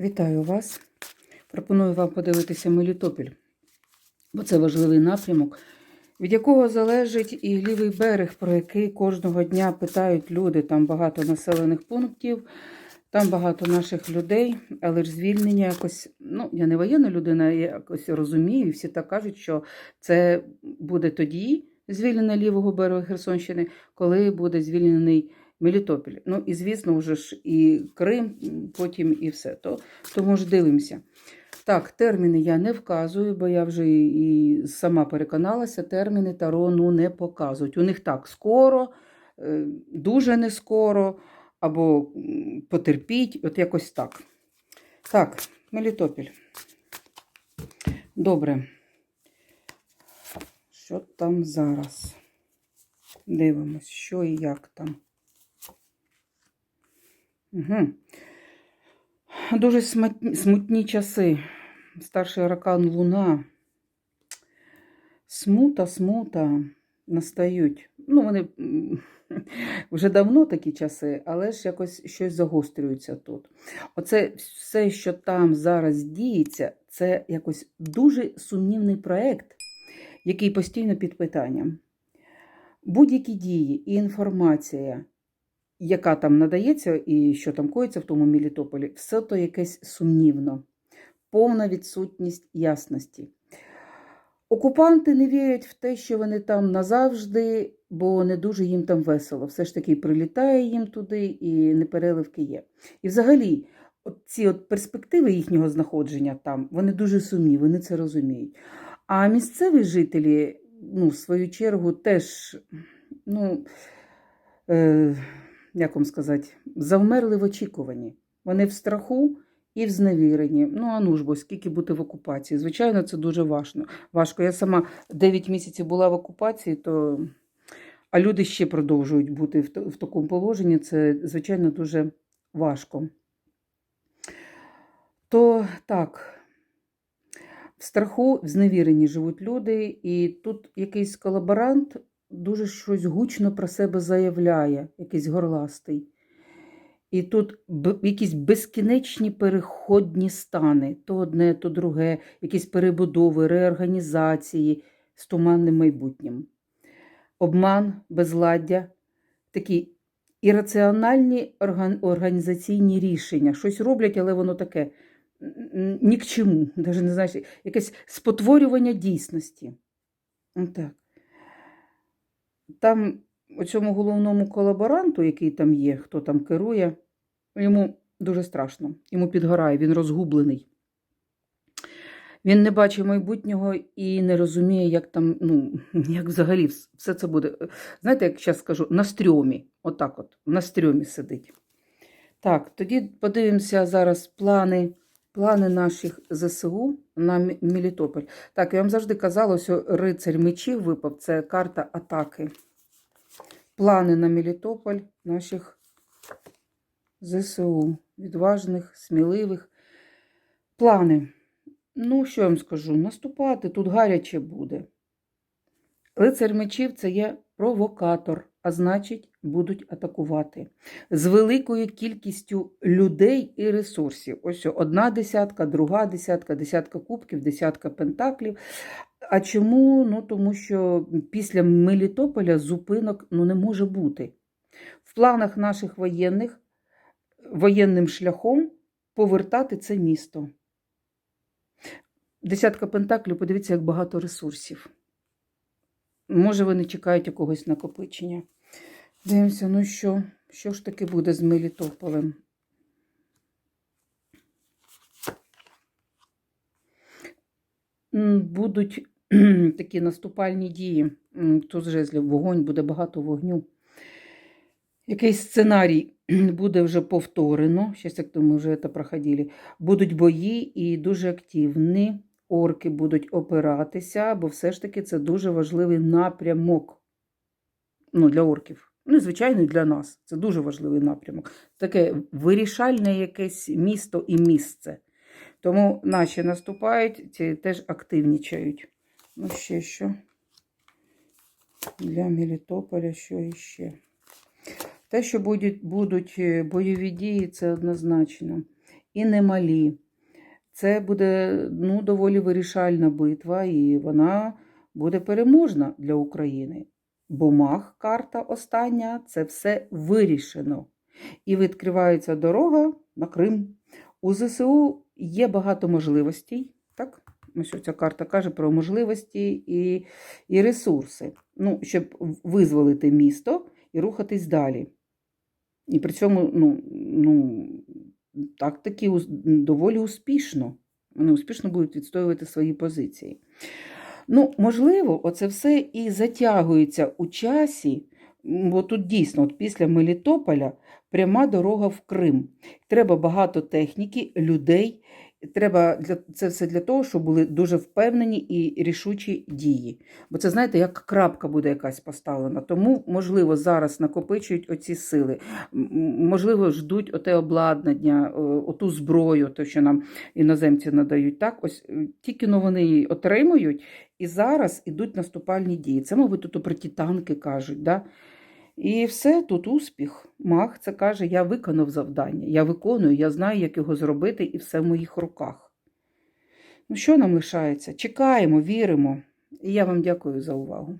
Вітаю вас. Пропоную вам подивитися Мелітопіль, бо це важливий напрямок, від якого залежить і лівий берег, про який кожного дня питають люди. Там багато населених пунктів, там багато наших людей, але ж звільнення якось, ну, я не воєнна людина, я якось розумію, і всі так кажуть, що це буде тоді звільнення лівого берега Херсонщини, коли буде звільнений Мелітопіль. Ну і звісно, вже ж і Крим, потім і все. То, тому ж дивимося. Так, терміни я не вказую, бо я вже і сама переконалася, терміни Таро ну, не показують. У них так скоро, е, дуже не скоро, або потерпіть, от якось так. Так, Мелітопіль. Добре. Що там зараз? Дивимось, що і як там. Угу. Дуже смутні часи. Старший аркан Луна. Смута, смута настають. Ну, вони вже давно такі часи, але ж якось щось загострюється тут. Оце все, що там зараз діється, це якось дуже сумнівний проєкт, який постійно під питанням. Будь-які дії і інформація, яка там надається і що там коїться в тому Мелітополі, все то якесь сумнівно, повна відсутність ясності. Окупанти не вірять в те, що вони там назавжди, бо не дуже їм там весело. Все ж таки прилітає їм туди і непереливки є. І взагалі, от ці от перспективи їхнього знаходження там, вони дуже сумні, вони це розуміють. А місцеві жителі, ну, в свою чергу, теж, ну, е, як вам сказати, завмерли в очікуванні. Вони в страху і в зневіренні. Ну, а ну ж бо, скільки бути в окупації. Звичайно, це дуже важно. важко. Я сама 9 місяців була в окупації, то... а люди ще продовжують бути в, в такому положенні. Це, звичайно, дуже важко. То так, в страху, в зневіренні живуть люди, і тут якийсь колаборант дуже щось гучно про себе заявляє, якийсь горластий. І тут якісь безкінечні переходні стани, то одне, то друге, якісь перебудови, реорганізації з туманним майбутнім. Обман, безладдя, такі ірраціональні орган- організаційні рішення. Щось роблять, але воно таке ні к чому. Навіть не знаєш, якесь спотворювання дійсності. Отак. Там у цьому головному колаборанту, який там є, хто там керує, йому дуже страшно, йому підгорає, він розгублений. Він не бачить майбутнього і не розуміє, як там, ну, як взагалі все це буде. Знаєте, як зараз скажу, на стрьомі. Отак от, на стрьомі сидить. Так, тоді подивимося зараз плани, плани наших ЗСУ на Мі- Мелітополь. Так, я вам завжди казала, що рицарь мечів випав, це карта атаки. Плани на Мелітополь наших ЗСУ. Відважних, сміливих. Плани. Ну, що я вам скажу? Наступати тут гаряче буде. Лицар мечів це є провокатор, а значить, будуть атакувати з великою кількістю людей і ресурсів. Ось одна десятка, друга десятка, десятка кубків, десятка пентаклів. А чому? Ну, тому що після Мелітополя зупинок ну, не може бути. В планах наших воєнних воєнним шляхом повертати це місто. Десятка пентаклів, подивіться, як багато ресурсів. Може, вони чекають якогось накопичення. Дивимося, ну що, що ж таки буде з Мелітополем? Будуть такі наступальні дії. Тут жезлів вогонь, буде багато вогню. Якийсь сценарій буде вже повторено. Щось як то ми вже це проходили. Будуть бої і дуже активні. Орки будуть опиратися, бо все ж таки це дуже важливий напрямок ну, для орків. Ну, і, звичайно, для нас. Це дуже важливий напрямок. Таке вирішальне якесь місто і місце. Тому наші наступають, ці теж активнічають. Ну, ще що? Для Мелітополя, що іще? Те, що будуть, будуть е, бойові дії, це однозначно. і немалі. Це буде ну, доволі вирішальна битва, і вона буде переможна для України. Бо маг, карта остання, це все вирішено. І відкривається дорога на Крим. У ЗСУ є багато можливостей. Так? Ось ця карта каже про можливості і, і ресурси, ну, щоб визволити місто і рухатись далі. І при цьому, ну, ну, так таки доволі успішно. Вони успішно будуть відстоювати свої позиції. Ну, можливо, оце все і затягується у часі, бо тут дійсно, от після Мелітополя пряма дорога в Крим. Треба багато техніки, людей. Треба для це все для того, щоб були дуже впевнені і рішучі дії. Бо це, знаєте, як крапка буде якась поставлена. Тому, можливо, зараз накопичують оці сили. Можливо, ждуть оте обладнання, оту зброю, то, що нам іноземці надають. Так, ось е, тільки но вони її отримують, і зараз ідуть наступальні дії. Це, мабуть, тут про ті танки кажуть. Да? І все, тут успіх. Мах це каже: я виконав завдання, я виконую, я знаю, як його зробити, і все в моїх руках. Ну, що нам лишається? Чекаємо, віримо. І я вам дякую за увагу.